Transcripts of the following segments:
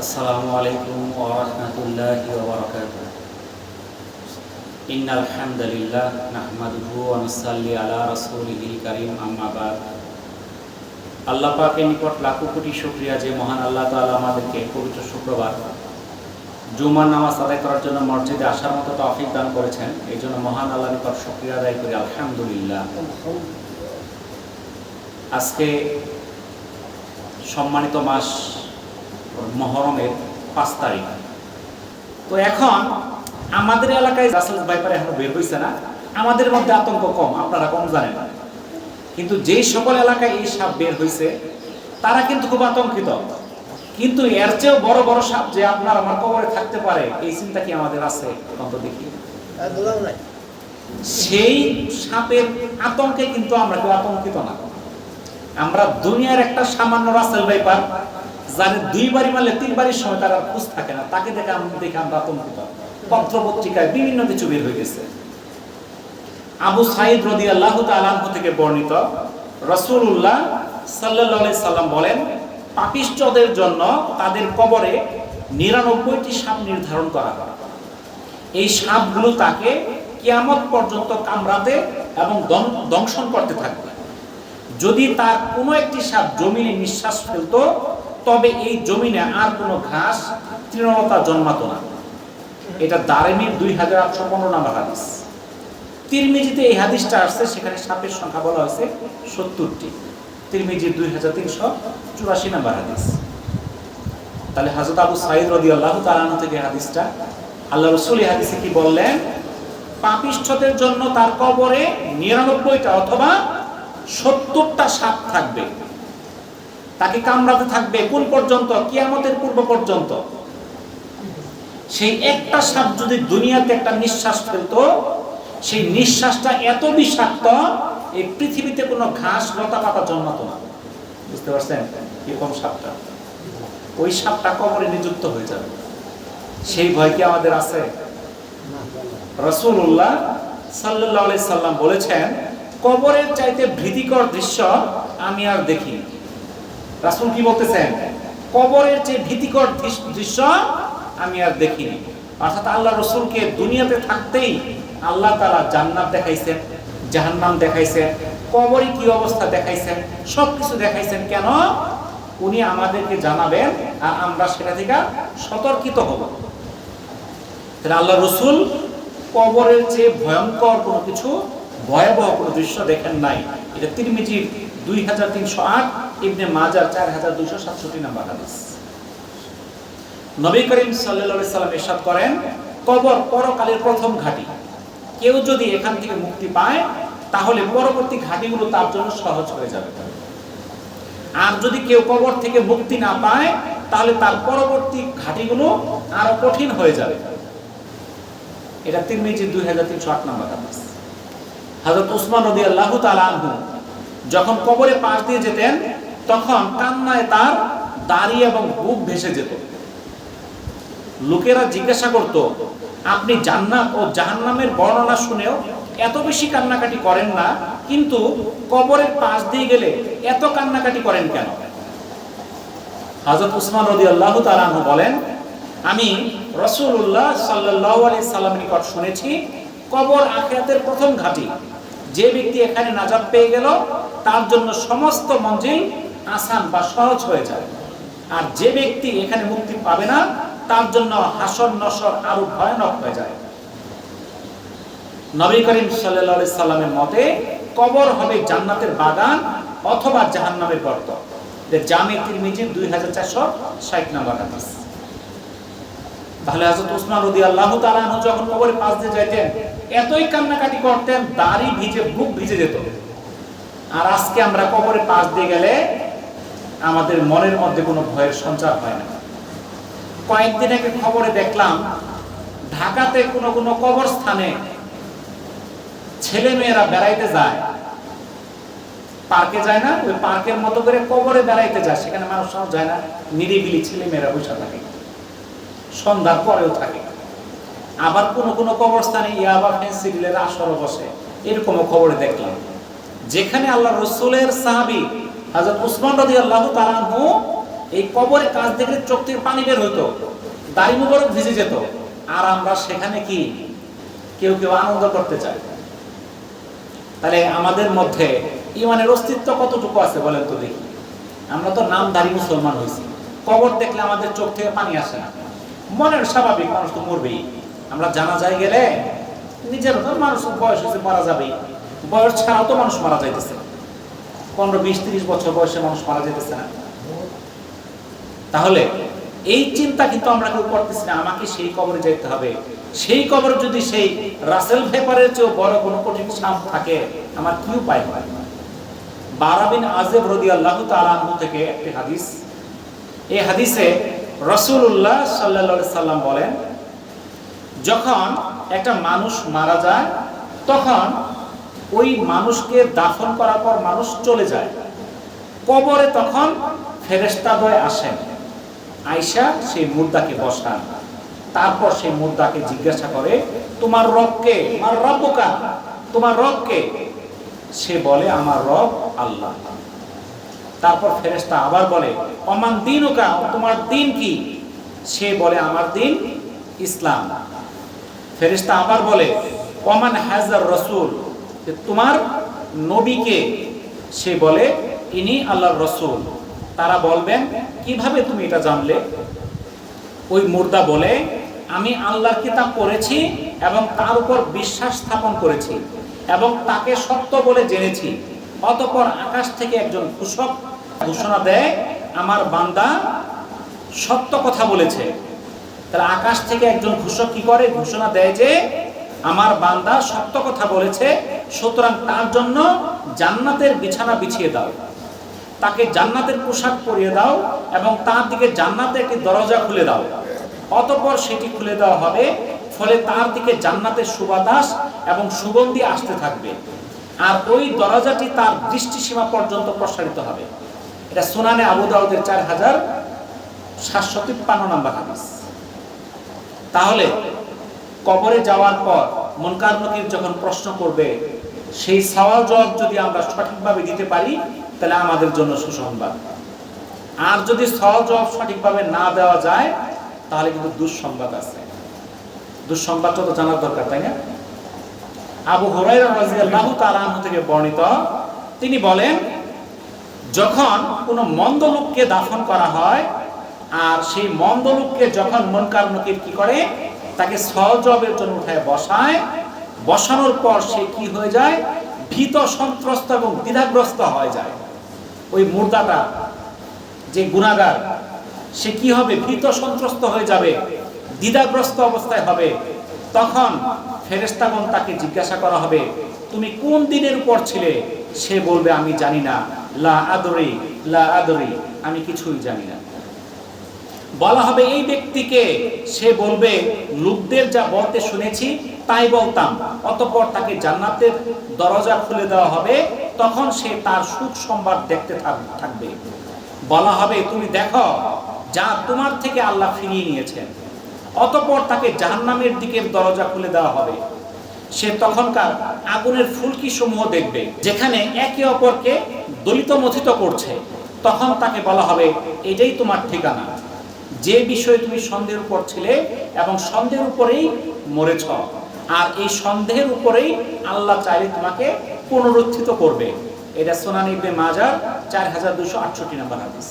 السلام عليكم ورحمة الله وبركاته إن الحمد لله نحمده ونصلي على رسوله الكريم أما بعد আল্লাহ পাকের নিকট লাখো কোটি শুক্রিয়া যে মহান আল্লাহ তাআলা আমাদেরকে পবিত্র শুক্রবার জুমার নামাজ আদায় করার জন্য মসজিদে আসার মতো তৌফিক দান করেছেন এই জন্য মহান আল্লাহর নিকট শুক্রিয়া আদায় করি আলহামদুলিল্লাহ আজকে সম্মানিত মাস মহরমের পাঁচ তারিখ। তো এখন আমাদের এলাকায় রাসেল বাইপার এখনও বের হয়েছে না। আমাদের মধ্যে আতঙ্ক কম আপনারা কম জানেন। কিন্তু যেই সকল এলাকায় এই সাপ বের হয়েছে তারা কিন্তু খুব আতঙ্কিত। কিন্তু এর চেয়েও বড় বড় সাপ যে আপনার আমার কবরে থাকতে পারে এই চিন্তা কি আমাদের আছে? অন্ত দেখি। সেই সাপের আতঙ্কে কিন্তু আমরা কেউ আতঙ্কিত না। আমরা দুনিয়ার একটা সামান্য রাসেল ভাইপার যার দুইবারই মারলে তিনবারই সময় তার আর খোঁজ থাকে না, তাকে দেখে আমরা দেখে আমরা আতঙ্কিত। পত্র পত্রিকায় বিভিন্ন কিছু বের হয়ে গেছে। আবু সাইদ রদি আল্লাহ তালাহ থেকে বর্ণিত রসুল্লাহ সাল্লাহ সাল্লাম বলেন পাপিষ্টদের জন্য তাদের কবরে নিরানব্বইটি সাপ নির্ধারণ করা হয়। এই সাপগুলো তাকে কিয়ামত পর্যন্ত কামড়াতে এবং দংশন করতে থাকবে। যদি তার কোনো একটি সাপ জমিনে নিঃশ্বাস ফেলত তবে এই জমিনে আর কোনো ঘাস তৃণলতা জন্মাতো না। এটা দারেমির দুই হাজার আটশো পনেরো নাম্বার হাদিস। তিরমিজিতে এই হাদিসটা আসছে, সেখানে সাপের সংখ্যা বলা হয়েছে সত্তরটি। তিরমিজি দুই হাজার তিনশো চুরাশি নাম্বার হাদিস। তাহলে হাজরত আবু সাইদ রদি আল্লাহ তালানো থেকে হাদিসটা। আল্লাহ রসুল এই হাদিসে কি বললেন? পাপিষ্ঠদের জন্য তার কবরে নিরানব্বইটা অথবা সত্তরটা সাপ থাকবে। তাকে কামড়াতে থাকবে কোন পর্যন্ত? কিয়ামতের পূর্ব পর্যন্ত। সেই একটা সাপ যদি দুনিয়াতে একটা নিঃশ্বাস ফেলতো, সেই নিঃশ্বাসটা এত বিষাক্ত, এই পৃথিবীতে কোনো ঘাস লতা পাতা জন্মাতো না। বুঝতে পারছেন? কীরকম সাপটা। ওই সাপটা কবরে নিযুক্ত হয়ে যাবে। সেই ভয় কি আমাদের আছে? রসুল্লাহ সাল্লাহ সাল্লাম বলেছেন, কবরের চাইতে ভীতিকর দৃশ্য আমি আর দেখি রাসুল কি বলতেছেন? কবরের যে ভীতিকর দৃশ- দৃশ্য আমি আর দেখিনি। অর্থাৎ আল্লাহ রসুলকে দুনিয়াতে থাকতেই আল্লাহ তালা জান্নাত দেখাইছেন, জাহান্নাম দেখাইছেন, কবরে কি অবস্থা দেখাইছেন সব কিছু দেখাইছেন কেন? উনি আমাদেরকে জানাবেন আর আমরা সেটা থেকে সতর্কিত হব। তাহলে আল্লাহ রসুল কবরের যে ভয়ঙ্কর কোনো কিছু, ভয়াবহ কোনো দৃশ্য দেখেন নাই। এটা তিরমিজির দুই হাজার তিনশো আট ইবনে মাজার চার হাজার দুইশো সাতষট্টি নাম্বার হাদিস। নবী করিম সাল্লা সাল্লাম ইরশাদ করেন, কবর পরকালের প্রথম ঘাটি। কেউ যদি এখান থেকে মুক্তি পায়, তাহলে পরবর্তী ঘাটিগুলো তার জন্য সহজ হয়ে যাবে। আর যদি কেউ কবর থেকে মুক্তি না পায়, তাহলে তার পরবর্তী ঘাটিগুলো আরও কঠিন হয়ে যাবে। এটা তিরমিজি দুই হাজার তিনশো আট নম্বর হাদিস। হযরত উসমান রাদিয়াল্লাহু তাআলা আনহু যখন কবরে পাশ দিয়ে যেতেন তখন কান্নায় তার দাড়ি এবং বুক ভেসে যেত। লোকেরা জিজ্ঞাসা করত, আপনি জান্নাত ও জাহান্নামের বর্ণনা শুনেও এত বেশি কান্নাকাটি করেন না, কিন্তু কবরের পাশ দিয়ে গেলে এত কান্নাকাটি করেন কেন? হযরত উসমান রাদিয়াল্লাহু তাআলা আনহু বলেন, আমি রসুল্লাহ সাল্লাহ আলি সাল্লাম নিকট শুনেছি, কবর আখিরাতের প্রথম ঘাটি। যে ব্যক্তি এখানে নাজাত পেয়ে গেল, তার জন্য সমস্ত মঞ্জিল আসান বা সহজ হয়ে যায়। আর যে ব্যক্তি এখানে মুক্তি পাবে না, তার জন্য হাসন নসর আরও ভয়ানক হয়ে যায়। নবী করিম সাল্লাহ সাল্লামের মতে, কবর হবে জান্নাতের বাগান অথবা জাহান্নামের গর্ত। জামে তিরমিজির দুই হাজার চারশো ষাট নাম্বার হাদিস। তাহলে হযরত উসমান রাদিয়াল্লাহু তাআলা আনহু যখন কবরে পাশ দিয়ে যাইতেন, এতই কান্নাকাটি করতেন, দাড়ি ভিজে বুক ভিজে যেত। আর আজকে আমরা কবরে পাশ দিয়ে গেলে আমাদের মনের মধ্যে কোনো ভয়ের সঞ্চার হয় না। কয়েকদিন আগে খবরে দেখলাম, ঢাকাতে কোনো কোনো কবরস্থানে ছেলে মেয়েরা বেড়াইতে যায়। পার্কে যায় না, ওই পার্কের মতো করে কবরে বেড়াইতে যায়, সেখানে মানুষ সব যায় না, নিরিবিলি ছেলে মেয়েরা বসে থাকে। সন্ধ্যার পরেও থাকে। আবার কোন কোন কবরস্থানে ইয়াবা ফেন্সিলের আসরও বসে, এরকমও খবরে দেখলাম। যেখানে আল্লাহ রসুলের সাহাবি উসমান রাজি আল্লাহ তালানহু এই কাজ দেখলে চোখ থেকে পানি বের দাড়ি ভিজে যেত। আর আমরা সেখানে কি কেউ কেউ আনন্দ করতে চাই তাহলে আমাদের মধ্যে ইমানের অস্তিত্ব কতটুকু আছে বলেন তো দেখি। আমরা তো নামধারী মুসলমান হয়েছি। কবর দেখলে আমাদের চোখ থেকে পানি আসে না। মনের স্বাভাবিক মানুষ তো মরবেই। আমরা জানা যায় গেলে নিজের মানুষ বয়স হয়েছে, মারা যাবেই। বয়স ছাড়াও তো মানুষ মারা যাইতেছে। পনেরো, বিশ, ত্রিশ বছর বয়সে মানুষ মারা যেতেছে না। তাহলে এই চিন্তা কিন্তু আমরা কেউ করতেছি না, আমাকে সেই কবরে যেতে হবে। সেই কবরে যদি সেই রাসেল ভেপারের চেয়েও বড় কোনো কঠিন সাম থাকে, আমার কি উপায় হয়? বারাবিন আজেব রদি আল্লাহ তালাহু থেকে একটি হাদিস। এই হাদিসে রসুল্লাহ সাল্লা সাল্লাম বলেন, যখন একটা মানুষ মারা যায়, তখন ওই মানুষকে দাফন করার পর মানুষ চলে যায়। কবরে তখন ফেরেস্তাদয় আসেন। আয়সা সেই মুদ্রাকে বসান। তারপর সেই মুর্দাকে জিজ্ঞাসা করে, তোমার রবকে আমার রব্বকা? তোমার রবকে সে বলে, আমার রব আল্লাহ। তারপর ফেরেস্তা আবার বলে, অমান দিন ওকা তোমার দিন কি? সে বলে, আমার দিন ইসলাম। ফেরেস্তা আবার বলে, অমান হাজার রসুল? যে তোমার নবীকে সে বলে, ইনি আল্লাহর রসুল। তারা বলবেন, কীভাবে তুমি এটা জানলে? ওই মুর্দা বলে, আমি আল্লাহর কিতাব পড়েছি এবং তার উপর বিশ্বাস স্থাপন করেছি এবং তাকে সত্য বলে জেনেছি। অতঃপর আকাশ থেকে একজন ঘোষক ঘোষণা দেয়, আমার বান্দা সত্য কথা বলেছে। তাহলে আকাশ থেকে একজন ঘোষক কি করে? ঘোষণা দেয় যে আমার বান্দা সত্য কথা বলেছে, সুতরাং তার জন্য জান্নাতের বিছানা বিছিয়ে দাও। তাকে জান্নাতের পোশাক পরিয়ে দাও এবং তার দিকে জান্নাতে একটি দরজা খুলে দাও। অতঃপর সেটি খুলে দেওয়া হবে, ফলে তার দিকে জান্নাতের সুবাতাস এবং সুগন্ধি আসতে থাকবে। আর ওই দরজাটি তার দৃষ্টিসীমা পর্যন্ত প্রসারিত হবে। এটা সোনানে আবু দাউদের চার হাজার সাতশো তিপ্পান্ন নম্বর হাদিস। তাহলে কবরে যাওয়ার পর মনকার নকির যখন প্রশ্ন করবে, সেই সওয়াল জবাব যদি আমরা সঠিকভাবে দিতে পারি, তাহলে আমাদের জন্য সুসংবাদ। আর যদি সওয়াল জবাব সঠিকভাবে না দেওয়া যায়, তাহলে কিন্তু দুঃসংবাদ আছে। দুঃসংবাদটা তো জানার দরকার, তাই না? আবু হুরাইরা রাদিয়াল্লাহু তাআলা থেকে বর্ণিত, তিনি বলেন, যখন কোনো মন্দ লোককে দাফন করা হয়, আর সেই মন্দ লোককে যখন মনকার নকির কি করে? তাকে সহজবের জন্য উঠায় বসায়। বসানোর পর সে কি হয়ে যায়? ভীত, সন্ত্রস্ত এবং দ্বিধাগ্রস্ত হয়ে যায়। ওই মুর্দাটা, যে গুণাগার, সে কি হবে? ভীত, সন্ত্রস্ত হয়ে যাবে, দ্বিধাগ্রস্ত অবস্থায় হবে। তখন ফেরেস্তাগণ তাকে জিজ্ঞাসা করা হবে, তুমি কোন দিনের উপর ছিলে? সে বলবে, আমি জানি না। লা আদরি লা আদরি, আমি কিছুই জানি না। বলা হবে, এই ব্যক্তিকে সে বলবে, লোকদের যা বলতে শুনেছি, তাই বলতাম। অতঃপর তাকে জান্নাতের দরজা খুলে দেওয়া হবে। তখন সে তার সুখ সংবাদ দেখতে থাক- থাকবে। বলা হবে, তুমি দেখো, যা তোমার থেকে আল্লাহ ফিরিয়ে নিয়েছেন। অতপর তাকে জাহান্নামের দিকের দরজা খুলে দেওয়া হবে। সে তখনকার আগুনের ফুলকি সমূহ দেখবে, যেখানে একে অপরকে দলিত মথিত করছে। তখন তাকে বলা হবে, এটাই তোমার ঠিকানা। যে বিষয়ে তুমি সন্দেহের উপর ছিলে এবং সন্দেহের উপরেই মরেছ। আর এই সন্দেহের উপরেই আল্লাহ চাইলে তোমাকে পুনরুত্থিত করবে। এটা সোনান ইবনে মাজার চার হাজার দুশো আটষট্টি নম্বর হাদিস।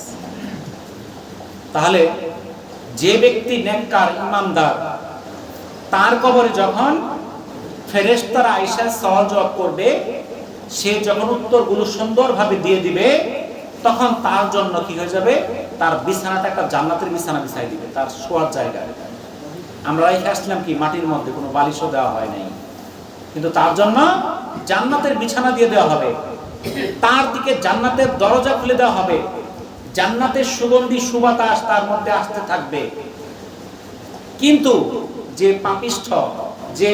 তাহলে যে ব্যক্তি নেককার, ইমানদার, তার কবরে যখন ফেরেশতারা আইসা জবাব করবে, সে যখন উত্তরগুলো সুন্দরভাবে দিয়ে দিবে, তখন তার জন্য কি হয়ে যাবে? তার বিছানাটা একটা জান্নাতের বিছানা বিছাই দিবে, তার শোয়ার জায়গায় আমরা রেখে আসলাম কি, মাটির মধ্যে কোনো বালিশও দেওয়া হয় নাই। কিন্তু তার জন্য জান্নাতের বিছানা দিয়ে দেওয়া হবে। তার দিকে জান্নাতের দরজা খুলে দেওয়া হবে। জান্নাতের সুগন্ধি সুবাতাস তার মধ্যে আসতে থাকবে। কিন্তু যে পাপিষ্ঠ, যে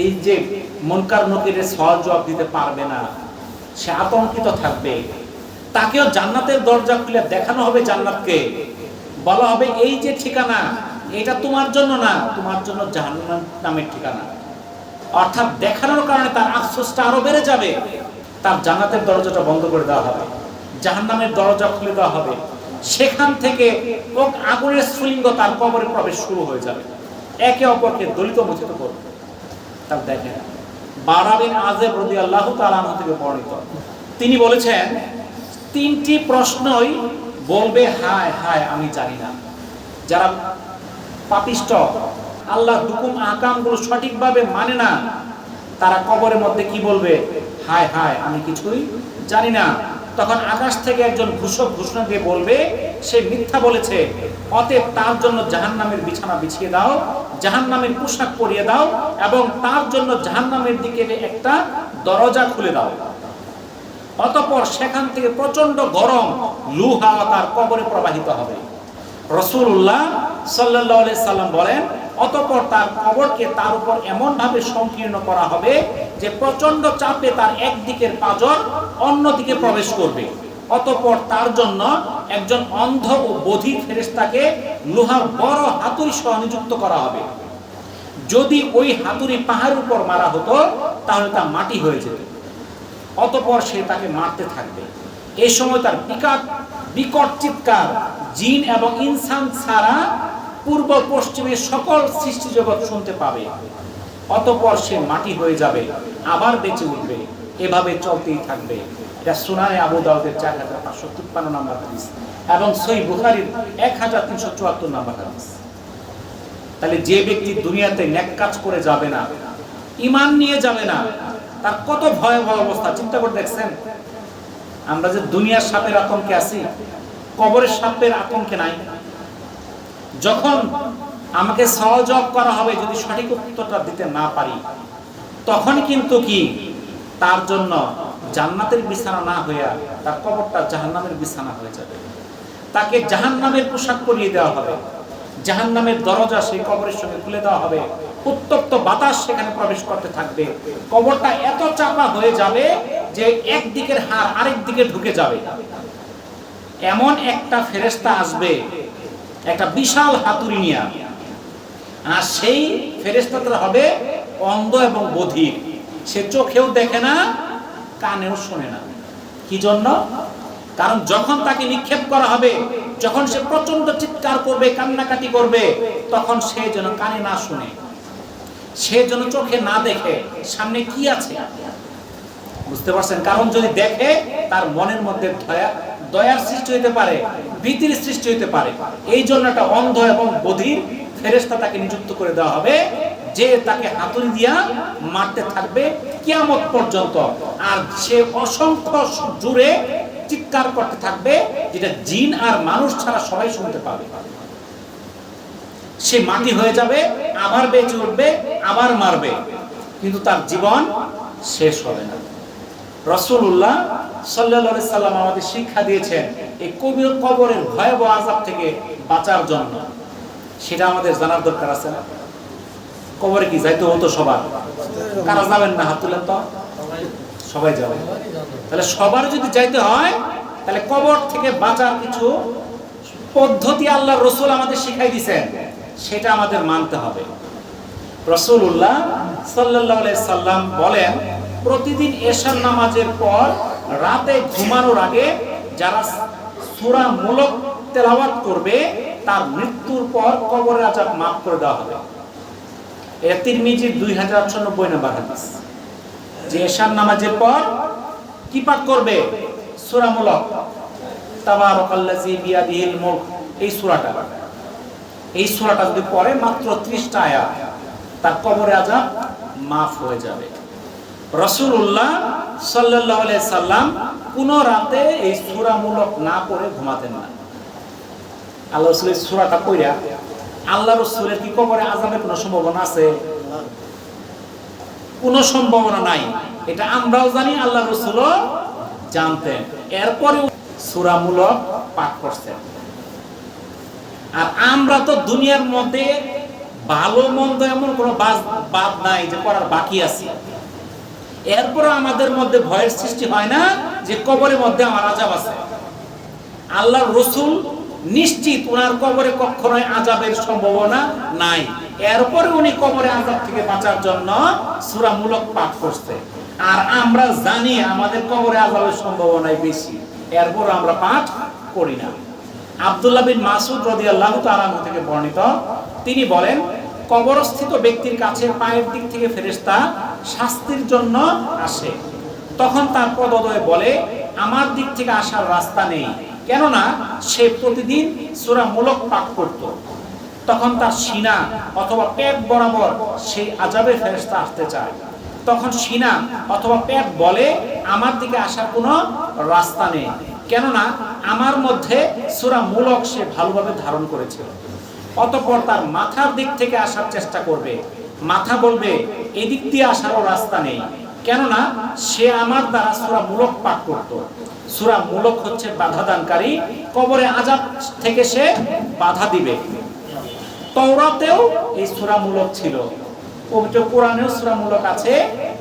এই যে মনকার নকিরের সহজ জবাব দিতে পারবে না, সে আতঙ্কিত থাকবে। তাকেও জান্নাতের দরজা খুলে দেখানো হবে জান্নাতকে। বলা হবে, এই যে ঠিকানা, এটা তোমার জন্য না, তোমার জন্য জাহান্নাম নামের ঠিকানা। অর্থাৎ দেখানোর কারণে তার আফসোসটা আরও বেড়ে যাবে। তার জান্নাতের দরজাটা বন্ধ করে দেওয়া হবে, জাহান্নামের দরজা খুলে দেওয়া হবে। সেখান থেকে ওক আগুনের স্ফুলিঙ্গ তার কবরে প্রবেশ শুরু হয়ে যাবে। একে অপরকে দলিত মোচিত করবে তার দেখেন, বারাবিন আজেব রদি আল্লাহ তালাহ থেকে বর্ণিত। তিনি বলেছেন তিনটি প্রশ্নই বলবে, হায় হায়, আমি জানি না। যারা পাপিষ্ট, আল্লাহ হুকুম, আকামগুলো সঠিকভাবে মানে না, তারা কবরের মধ্যে কি বলবে? হায় হায়, আমি কিছুই জানি না। তখন আকাশ থেকে একজন ঘুষক ঘোষণা দিয়ে বলবে, সে মিথ্যা বলেছে। অতএব তার জন্য জাহান্নামের বিছানা বিছিয়ে দাও, জাহান্নামের পোশাক পরিয়ে দাও এবং তার জন্য জাহান্নামের দিকে একটা দরজা খুলে দাও। অতঃপর সেখান থেকে প্রচণ্ড গরম লু হাওয়া তার কবরে প্রবাহিত হবে। রসুল্লাহ সাল্লাহ সাল্লাম বলেন, অতপর তার কবরকে তার উপর এমনভাবে সংকীর্ণ করা হবে যে প্রচণ্ড চাপে তার একদিকের পাজর অন্যদিকে প্রবেশ করবে। অতপর তার জন্য একজন অন্ধ ও বধির ফেরেস্তাকে লোহার বড় হাতুড়ি সহ নিযুক্ত করা হবে। যদি ওই হাতুড়ি পাহাড়ের উপর মারা হতো, তাহলে তা মাটি হয়ে যেত। অতপর সে তাকে মারতে থাকবে। এই সময় তার বিকট বিকট চিৎকার জিন এবং ইনসান ছাড়া পূর্ব পশ্চিমে সকল সৃষ্টি জগৎ শুনতে পাবে। অতপর সে মাটি হয়ে যাবে, আবার বেঁচে উঠবে, এভাবে চলতেই থাকবে। এটা সুনানে আবু দাউদের চার হাজার পাঁচশো তিপ্পান্ন নম্বর হাদিস এবং সই বুখারির এক হাজার তিনশো চুয়াত্তর নম্বর হাদিস। তাহলে যে ব্যক্তি দুনিয়াতে ন্যাক কাজ করে যাবে না ইমান নিয়ে যাবে না তার কত ভয়াবহ অবস্থা, চিন্তা করে দেখছেন? আমরা যে দুনিয়ার সাপের আতঙ্কে আছি, কবরের সাপের আতঙ্কে নাই। যখন আমাকে সহযোগ করা হবে যদি সঠিক উত্তরটা দিতে না পারি, তখন কিন্তু কি? তার জন্য জান্নাতের বিছানা না হইয়া তার কবরটা জাহান্নামের বিছানা হয়ে যাবে। তাকে জাহান্নামের পোশাক পরিয়ে দেওয়া হবে। জাহান্নামের দরজা সেই কবরের সঙ্গে খুলে দেওয়া হবে। উত্তপ্ত বাতাস সেখানে প্রবেশ করতে থাকবে। কবরটা এত চাপা হয়ে যাবে যে একদিকের হার আরেক দিকে ঢুকে যাবে। এমন একটা ফেরেস্তা আসবে, একটা বিশাল হাতুড়ি নিয়ে। আর সেই ফেরেস্তাটা হবে অন্ধ এবং বধির। সে চোখেও দেখে না, কানেও শোনে না। কি জন্য? কারণ যখন তাকে নিক্ষেপ করা হবে, যখন সে প্রচণ্ড চিৎকার করবে, কান্নাকাটি করবে, তখন সে যেন কানে না শুনে। সে যেন চোখে না দেখে, সামনে কি আছে? বুঝতে পারছেন? কারণ যদি দেখে, তার মনের মধ্যে দয়ার সৃষ্টি হইতে পারে, ভীতির সৃষ্টি হইতে পারে। এই জন্য একটা অন্ধ এবং বধির ফেরেস্তা তাকে নিযুক্ত করে দেওয়া হবে, যে তাকে হাতুড়ি দিয়া মারতে থাকবে কিয়ামত পর্যন্ত। আর সে অসংখ্য জুড়ে চিৎকার করতে থাকবে, যেটা জিন আর মানুষ ছাড়া সবাই শুনতে পাবে। সে মাটি হয়ে যাবে, আবার বেঁচে উঠবে, আবার মারবে। কিন্তু তার জীবন শেষ হবে না। রসুল্লাহ সাল্লা সাল্লাম আমাদের শিক্ষা দিয়েছেন, এই কবির কবরের ভয়াবহ আজাব থেকে বাঁচার জন্য। সেটা আমাদের জানার দরকার আছে না? কবরে কি যাইতে হতো সবার? কারা যাবেন না হাত তুলেন তো? সবাই যাবে। তাহলে সবার যদি যাইতে হয়, তাহলে কবর থেকে বাঁচার কিছু পদ্ধতি আল্লাহ রসুল আমাদের শিখাই দিছেন সেটা আমাদের মানতে হবে। রসুল্লাহ সাল্লাহ সাল্লাম বলেন, প্রতিদিন এশার নামাজের পর রাতে ঘুমানোর আগে যারা সুরা মূলক তেলাওয়াত করবে, তার মৃত্যুর পর কবরের আজাব মাফ করে দেওয়া হবে। এটা তিরমিজির দুই হাজার আটশো নব্বই যে এশার নামাজের পর কি পাঠ করবে? সুরামূলক বিয়াদিহিল মুলক। এই সূরাটা। এই সূরাটা যদি পড়ে মাত্র 30টা আয়াত, তার কবরে আযাব মাফ হয়ে যাবে। রাসূলুল্লাহ সাল্লাল্লাহু আলাইহি সাল্লাম কোন রাতে এই সূরামূলক না পড়ে ঘুমাতেন না। আল্লাহ রাসূলের সূরাটা পড়া আল্লাহ রাসূলের কি কবরে আযাবের কোনো সম্ভাবনা আছে? কোনো সম্ভাবনা নাই। এটা আমরাও জানি, আল্লাহ রসুলও জানতেন। এরপরেও সুরামূলক পাঠ করছেন। আর আমরা তো দুনিয়ার মধ্যে ভালো, মন্দ এমন কোনো বাদ নাই যে করার বাকি আছে। এরপরে আমাদের মধ্যে ভয়ের সৃষ্টি হয় না যে কবরের মধ্যে আমার আজাব আছে। আল্লাহ রসুল নিশ্চিত ওনার কবরে কখনোই আজাবের সম্ভাবনা নাই। এরপরে উনি কবরে আজাব থেকে বাঁচার জন্য সূরামূলক পাঠ করছে। আর আমরা জানি আমাদের কবরে আজাবের সম্ভাবনাই বেশি। এরপর আমরা পাঠ করি না। আব্দুল্লাহ বিন মাসুদ রাদিয়াল্লাহু তাআলা আনহু থেকে বর্ণিত। তিনি বলেন, কবরস্থিত ব্যক্তির কাছে পায়ের দিক থেকে ফেরেস্তা শাস্তির জন্য আসে। তখন তার পদদয়ে বলে, আমার দিক থেকে আসার রাস্তা নেই। কেননা, সে প্রতিদিন সূরা মুলক পাঠ করত। তখন তার সিনা অথবা পেট বরাবর সেই আজাবের ফেরেস্তা আসতে চায়। তখন সিনা অথবা পেট বলে, আমার দিকে আসার কোনো রাস্তা নেই। কেননা আমার মধ্যে সূরা মূলক সে ভালোভাবে ধারণ করেছিল। অতঃপর তার মাথার দিক থেকে আসার চেষ্টা করবে। মাথা বলবে, এদিক দিয়ে আসারও রাস্তা নেই। কেননা সে আমার দ্বারা সূরা মূলক পাঠ করত। সূরা মূলক হচ্ছে বাধা দানকারী কবরে আজাব থেকে সে বাধা দিবে। তওরাতেও এই সূরামূলক ছিল। পবিত্র কোরআনেও সূরামূলক আছে।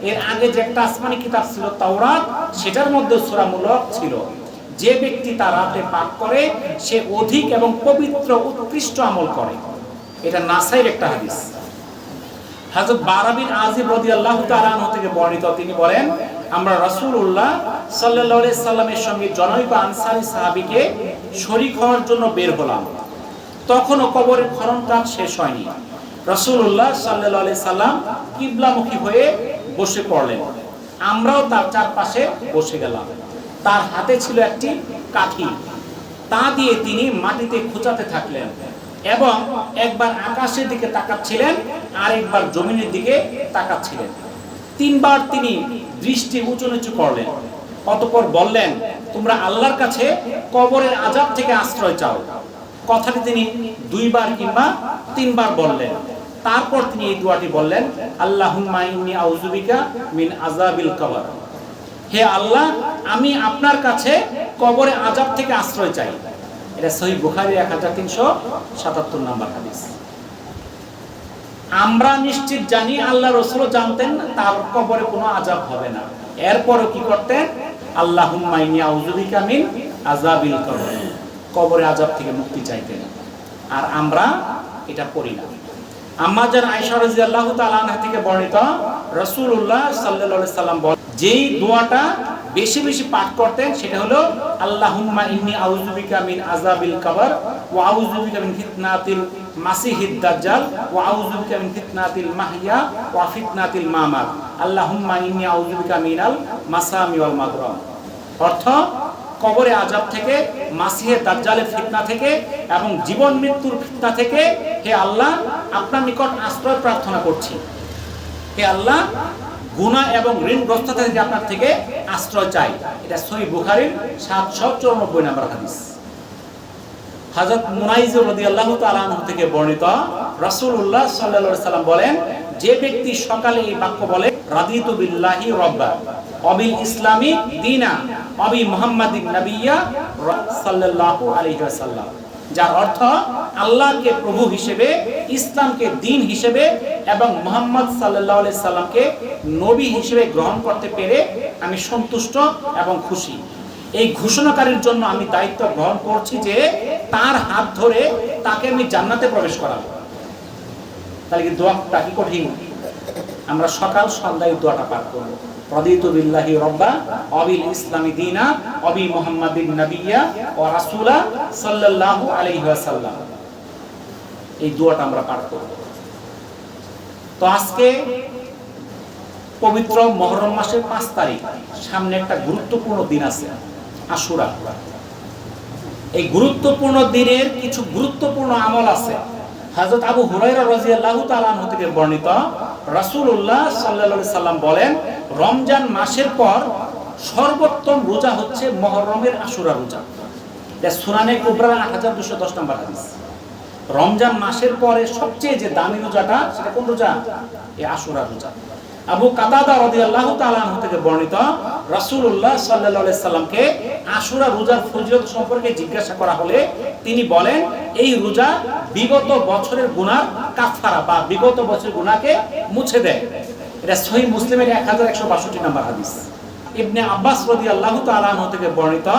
এর আগে যে একটা আসমানি কিতাব ছিল তাওরাত, সেটার মধ্যে সূরামূলক ছিল। যে ব্যক্তি তার রাতে পাঠ করে, সে অধিক এবং পবিত্র, উৎকৃষ্ট আমল করে। এটা নাসাইর একটা হাদিস। হযরত বারাবিন আজিব রাদিয়াল্লাহু তাআলা আনহু থেকে বর্ণিত, তিনি বলেন, আমরা রাসূলুল্লাহ উল্লাহ আলাইহি সাল্লামের সঙ্গে জনৈক আনসারি সাহাবিকে শরিক হওয়ার জন্য বের হলাম। তখনও কবরের খনন কাজ শেষ হয়নি। রাসূলুল্লাহ সাল্লাল্লাহু আলাইহি সাল্লাম কিবলামুখী হয়ে বসে পড়লেন। আমরাও তার চারপাশে বসে গেলাম। তার হাতে ছিল একটি কাঠি। তা দিয়ে তিনি মাটিতে খোঁচাতে থাকলেন এবং একবার আকাশের দিকে তাকাচ্ছিলেন আর একবার জমিনের দিকে তাকাচ্ছিলেন। তিনবার তিনি দৃষ্টি উঁচু নিচু করলেন, অতঃপর বললেন, তোমরা আল্লাহর কাছে কবরের আজাব থেকে আশ্রয় চাও। কথাটি তিনি দুইবার কিংবা তিনবার বললেন। তারপর তিনি এই দোয়াটি বললেন আল্লাহ মিন আযাবিল কবর। হে আল্লাহ, আমি আপনার কাছে কবরে আজাব থেকে আশ্রয় চাই। এটা সহি বুখারী এক হাজার তিনশো সাতাত্তর নাম্বার হাদিস। আমরা নিশ্চিত জানি আল্লাহ রসুল জানতেন তার কবরে কোনো আজাব হবে না। এরপরও কি করতেন? আল্লাহ আজাবিল কবর। আজাব থেকে মুক্তি চাইতেন। আর আমরা এটা করি না। আম্মাজান আয়েশা রাদিয়াল্লাহু তাআলা আনহা থেকে বর্ণিত রাসূলুল্লাহ সাল্লাল্লাহু আলাইহি সাল্লাম যেই দোয়াটা বেশি বেশি পাঠ করতেন, সেটা হলো, আল্লাহুম্মা ইন্নী আউযুবিকা মিন আযাবিল কবর, ওয়া আউযুবিকা মিন ফিতনাতিল মাসিহিদ দাজ্জাল, ওয়া আউযুবিকা মিন ফিতনাতিল মাহইয়া ওয়া ফিতনাতিল মামাত। আল্লাহুম্মা ইন্নী আউযুবিকা মিনাল মাসামি ওয়াল মাগরাম। অর্থ, কবরে আজাব থেকে, মাসিহে দাজ্জালের ফিতনা থেকে এবং জীবন মৃত্যুর ফিতনা থেকে, হে আল্লাহ, আপনার নিকট আশ্রয় প্রার্থনা করছি। হে আল্লাহ গুনাহ এবং ঋণগ্রস্ততা থেকে আপনার থেকে আশ্রয় চাই, এটা সহি বুখারীর সাতশো চৌরানব্বই নম্বর হাদিস। হযরত মুনাইজ রাদিয়াল্লাহু তাআলা আনহু থেকে বর্ণিত রাসূলুল্লাহ সাল্লাল্লাহু আলাইহি সাল্লাম বলেন, যে ব্যক্তি সকালে এই বাক্য বলে, রাদিতু বিল্লাহি রাব্বা অবিল ইসলামি দিনা, অবি মুহাম্মাদিন নবিয়া সাল্লাল্লাহু আলাইহি ওয়াসাল্লাম যার অর্থ আল্লাহকে প্রভু হিসেবে, ইসলামকে দিন হিসেবে এবং মোহাম্মদ আলাইহি সাল্লামকে নবী হিসেবে গ্রহণ করতে পেরে আমি সন্তুষ্ট এবং খুশি। এই ঘোষণাকারীর জন্য আমি দায়িত্ব গ্রহণ করছি যে তার হাত ধরে তাকে আমি জান্নাতে প্রবেশ করাবো। তাহলে কি দোয়াটা কি কঠিন? আমরা সকাল সন্ধ্যায় দোয়াটা পাঠ করব। পবিত্র মহরম মাসের পাঁচ তারিখ, সামনে একটা গুরুত্বপূর্ণ দিন আছে, আশুরা। এই গুরুত্বপূর্ণ দিনের কিছু গুরুত্বপূর্ণ আমল আছে। হযরত আবু তাআলা আনহু থেকে বর্ণিত। রাসূলুল্লাহ সাল্লাল্লাহু আলাইহি সাল্লাম বলেন, রমজান মাসের পর সর্বোত্তম রোজা হচ্ছে মহরমের আশুরা রোজা। সুনানে কুবরা 8210 নম্বর হাদিস। রমজান মাসের পরে সবচেয়ে যে দামি রোজাটা, সেটা কোন রোজা? এই আশুরা রোজা। আবু কাতাদা রাদিয়াল্লাহু তাআলা আনহু থেকে বর্ণিত, রাসূলুল্লাহ সাল্লাল্লাহু আলাইহি সাল্লামকে আশুরা রোজার ফজিলত সম্পর্কে জিজ্ঞাসা করা হলে তিনি বলেন, এই রোজা বিগত বছরের গুনাহ কাফারা বা বিগত বছরের গুনাহকে মুছে দেয়। এটা সহিহ মুসলিমের 1162 নম্বর হাদিস। ইবনে আব্বাস রাদিয়াল্লাহু তাআলা আনহু থেকে বর্ণিত,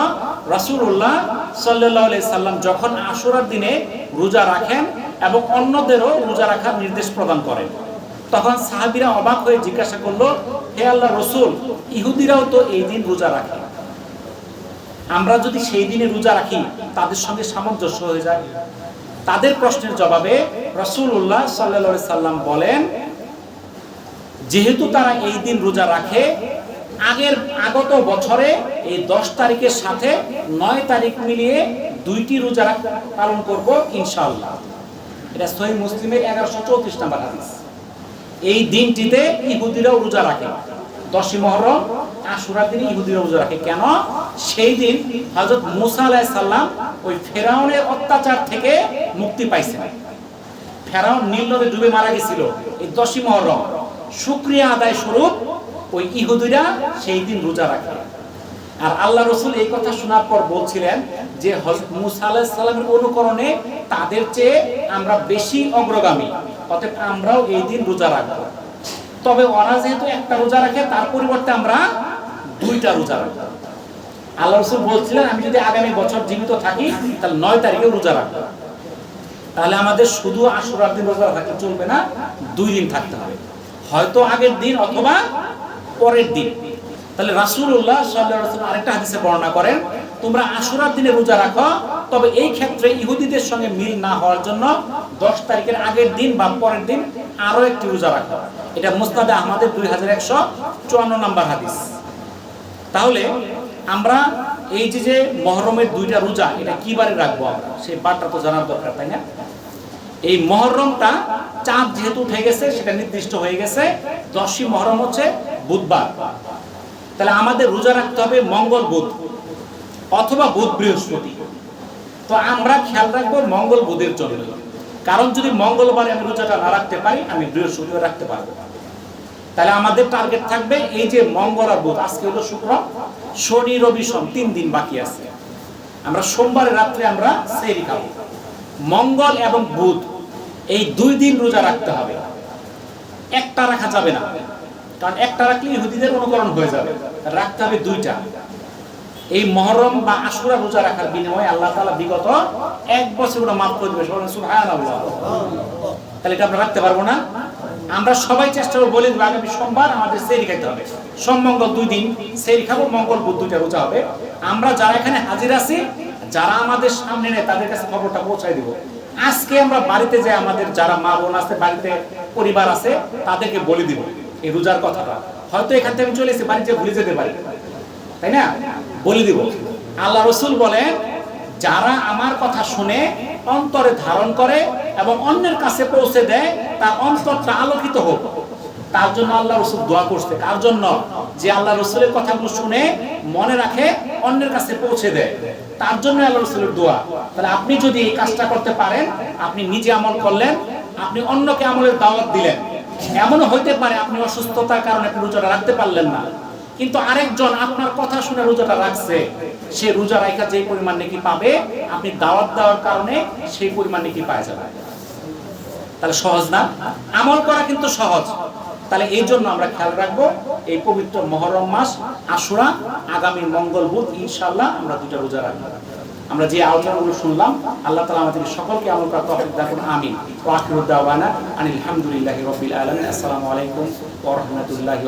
রাসূলুল্লাহ সাল্লাল্লাহু আলাইহি সাল্লাম যখন আশুরার দিনে রোজা রাখেন এবং অন্যদেরও রোজা রাখার নির্দেশ প্রদান করেন, তখন সাহাবীরা অবাক হয়ে জিজ্ঞাসা করল, হে আল্লাহ রসুল, ইহুদিরাও তো এই দিন রোজা রাখে। আমরা যদি সেই দিনে রোজা রাখি, তাদের সঙ্গে সামঞ্জস্য হয়ে যায়। তাদের প্রশ্নের জবাবে রসুল্লাহ সাল্লা সাল্লাম বলেন, যেহেতু তারা এই দিন রোজা রাখে, আগের, আগত বছরে এই দশ তারিখের সাথে নয় তারিখ মিলিয়ে দুইটি রোজা পালন করব ইনশাআল্লাহ। এটা সহি মুসলিমের এগারোশো চৌত্রিশ নাম্বার হাদিস। এই দিনটিতে ইহুদিরাও রোজা রাখে। দশই মহরম আশুরার দিনে ইহুদিরা রোজা রাখে। কেন? সেই দিন হযরত মুসা আলাইহিস সালাম ওই ফেরাউনের অত্যাচার থেকে মুক্তি পাইছেন ফেরাউন নীল নদে ডুবে মারা গেছিল, এই দশই মহরম। শুক্রিয়া আদায় স্বরূপ ওই ইহুদিরা সেই দিন রোজা রাখে। আর আল্লাহ রসুল এই কথা শোনার পর বলছিলেন যে মুসা আলাইহিস সালামের অনুকরণে তাদের চেয়ে আমরা বেশি অগ্রগামী, অতএব আমরাও এই দিন রোজা রাখব। তবে ওরা যেহেতু একটা রোজা রাখে, তার পরিবর্তে আমরা দুইটা রোজা রাখব। আল্লাহ রসুল বলছিলেন, আমি যদি আগামী বছর জীবিত থাকি, তাহলে নয় তারিখে রোজা রাখব। তাহলে আমাদের শুধু আশুরার দিন রোজা থাকলে চলবে না, দুই দিন থাকতে হবে। হয়তো আগের দিন অথবা পরের দিন। তাহলে রাসূলুল্লাহ সাল্লাল্লাহু আলাইহি আরেকটা হাদিসে বর্ণনা করেন, তোমরা আশুরার দিনে রোজা রাখো, তবে এই ক্ষেত্রে ইহুদিদের সঙ্গে মিল না হওয়ার জন্য 10 তারিখের আগের দিন বা পরের দিন আরও একটি রোজা রাখো। এটা মুসনাদে আহমদের 2154 নম্বর হাদিস। তাহলে আমরা এই যে যে মহরমের দুইটা রোজা, এটা কি বারে রাখব আমরা? সেই বারটা তো জানার দরকার, তাই না? এই মহরমটা চাঁদ যেহেতু উঠে গেছে, সেটা নির্দিষ্ট হয়ে গেছে। দশই মহরম হচ্ছে বুধবার। তাহলে আমাদের রোজা রাখতে হবে মঙ্গল বুধ অথবা বুধ বৃহস্পতি। তো আমরা খেয়াল রাখব মঙ্গল বুধের জন্য। কারণ যদি মঙ্গলবারে আমি রোজাটা না রাখতে পারি, আমি বৃহস্পতিবার রাখতে পারব তাহলে আমাদের টার্গেট থাকবে এই যে মঙ্গল বুধ, আজকে হলো শুক্র, শনি, রবি সোম তিন দিন বাকি আছে। আমরা সোমবারের রাত্রে আমরা সেরি খাব। মঙ্গল এবং বুধ, এই দুই দিন রোজা রাখতে হবে। একটা রাখা যাবে না। কারণ একটা রাখলে ইহুদিদের অনুকরণ হয়ে যাবে। রাখতে হবে দুইটা। এই মহরম বা আশুরা রোজা রাখার বিনিময়ে আল্লাহ তাআলা বিগত এক বছর ওটা মাফ করে দেবে। তাহলে এটা আমরা রাখতে পারব না? আমরা সবাই চেষ্টা করব, বলি আগামী সোমবার আমাদের সেরি খাইতে হবে। সোম, মঙ্গল দুই দিন সেরি খাব, মঙ্গল, বুধ দুইটা রোজা হবে। আমরা যারা এখানে হাজির আছি, যারা আমাদের সামনে নেই, তাদের কাছে খবরটা পৌঁছায় দিব। আজকে আমরা বাড়িতে যে আমাদের যারা মা বোন আছে, বাড়িতে পরিবার আছে, তাদেরকে বলে দিব এই রোজার কথাটা। হয়তো এখান থেকে আমি চলে এসে বাড়িতে ভুলে যেতে পারি। তাই না? বলে দিব। আল্লাহ রসুল বলেন যারা আমার কথা শুনে অন্তরে ধারণ করে এবং অন্যের কাছে পৌঁছে দেয় তার অন্তরটা আলোকিত হোক। তার জন্য আল্লাহ রসুল দোয়া করছে। কার জন্য? যে আল্লাহ রসুলের কথাগুলো শুনে মনে রাখে, অন্যের কাছে পৌঁছে দেয়। তার জন্য আল্লাহ রসুলের দোয়া। তাহলে আপনি যদি এই কাজটা করতে পারেন, আপনি নিজে আমল করলেন, আপনি অন্যকে আমলের দাওয়াত দিলেন। এমনও হইতে পারে আপনি অসুস্থতার কারণে আপনি রাখতে পারলেন না। কিন্তু আরেকজন আপনার কথা শুনে রোজাটা রাখছে। সে রোজা রাখা যে পরিমাণ নাকি পাবে, আপনি দাওয়াত দেওয়ার কারণে সেই পরিমাণ নাকি পাওয়া যাবে। তাহলে সহজ না? আমল করা কিন্তু সহজ। তাহলে এই জন্য আমরা খেয়াল রাখব, এই পবিত্র মহরম মাস, আশুরা, আগামী মঙ্গল বুধ ইনশাল্লাহ আমরা দুটা রোজা রাখব। আমরা যে আলোচনাগুলো শুনলাম, আল্লাহ তালা আমাদের সকলকে আমল করার তৌফিক দান আমিন। ওয়া আখিরু দাওয়ানা আনিল হামদুলিল্লাহি রাব্বিল আলামিন। আসসালামু আলাইকুম ওয়া রাহমাতুল্লাহি